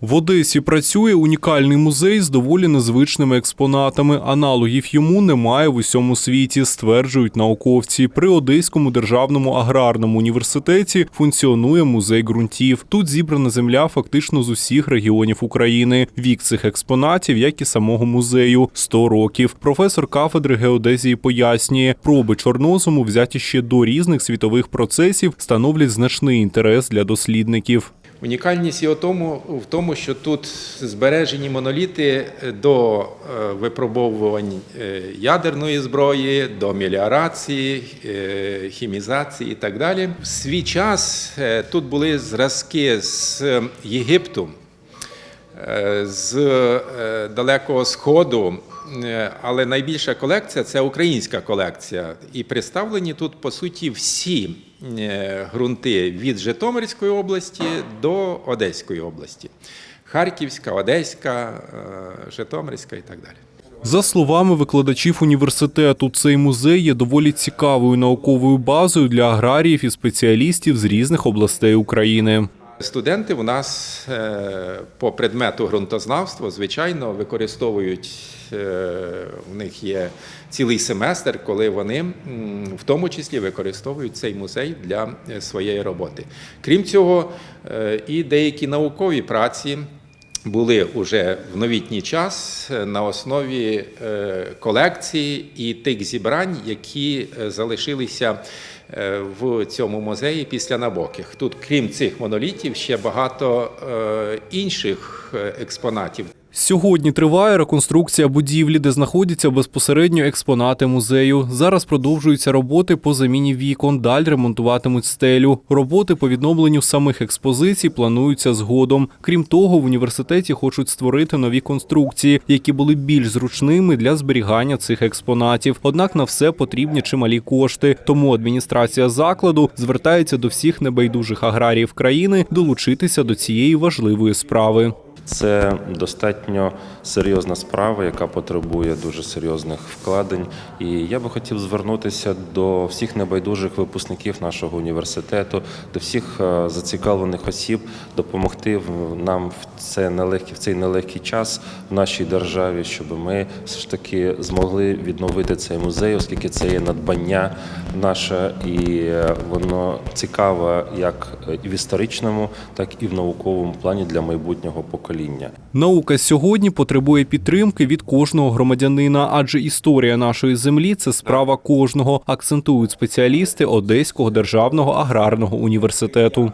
В Одесі працює унікальний музей з доволі незвичними експонатами. Аналогів йому немає в усьому світі, стверджують науковці. При Одеському державному аграрному університеті функціонує музей ґрунтів. Тут зібрана земля фактично з усіх регіонів України. Вік цих експонатів, як і самого музею, 100 років. Професор кафедри геодезії пояснює, проби чорнозуму, взяті ще до різних світових процесів, становлять значний інтерес для дослідників. Унікальність тому, в тому, що тут збережені моноліти до е, випробовувань е, ядерної зброї, до меліорації, е, хімізації і так далі. В свій час тут були зразки з Єгипту, з Далекого Сходу. Але найбільша колекція це українська колекція. І представлені тут, по суті, всі ґрунти від Житомирської області до Одеської області. Харківська, Одеська, е, Житомирська і так далі. За словами викладачів університету, цей музей є доволі цікавою науковою базою для аграріїв і спеціалістів з різних областей України. Студенти у нас е, по предмету ґрунтознавства, звичайно, використовують. е, У них є цілий семестр, коли вони в тому числі використовують цей музей для е, своєї роботи. Крім цього, е, і деякі наукові праці були уже в новітній час на основі е, колекції і тих зібрань, які е, залишилися е, в цьому музеї після Набоких. Тут, крім цих монолітів, ще багато інших експонатів. Сьогодні триває реконструкція будівлі, де знаходяться безпосередньо експонати музею. Зараз продовжуються роботи по заміні вікон, далі ремонтуватимуть стелю. Роботи по відновленню самих експозицій плануються згодом. Крім того, в університеті хочуть створити нові конструкції, які були більш зручними для зберігання цих експонатів. Однак на все потрібні чималі кошти. Тому адміністрація закладу звертається до всіх небайдужих аграріїв країни долучитися до цієї важливої справи. Це достатньо серйозна справа, яка потребує дуже серйозних вкладень. І я би хотів звернутися до всіх небайдужих випускників нашого університету, до всіх е, зацікавлених осіб, допомогти нам в це нелегкий в цей нелегкий час в нашій державі, щоб ми все ж таки змогли відновити цей музей, оскільки це є надбання наше, і е, воно цікаве як в історичному, так і в науковому плані для майбутнього покоління. Наука сьогодні потребує підтримки від кожного громадянина, адже історія нашої землі це справа кожного, акцентують спеціалісти Одеського державного аграрного університету.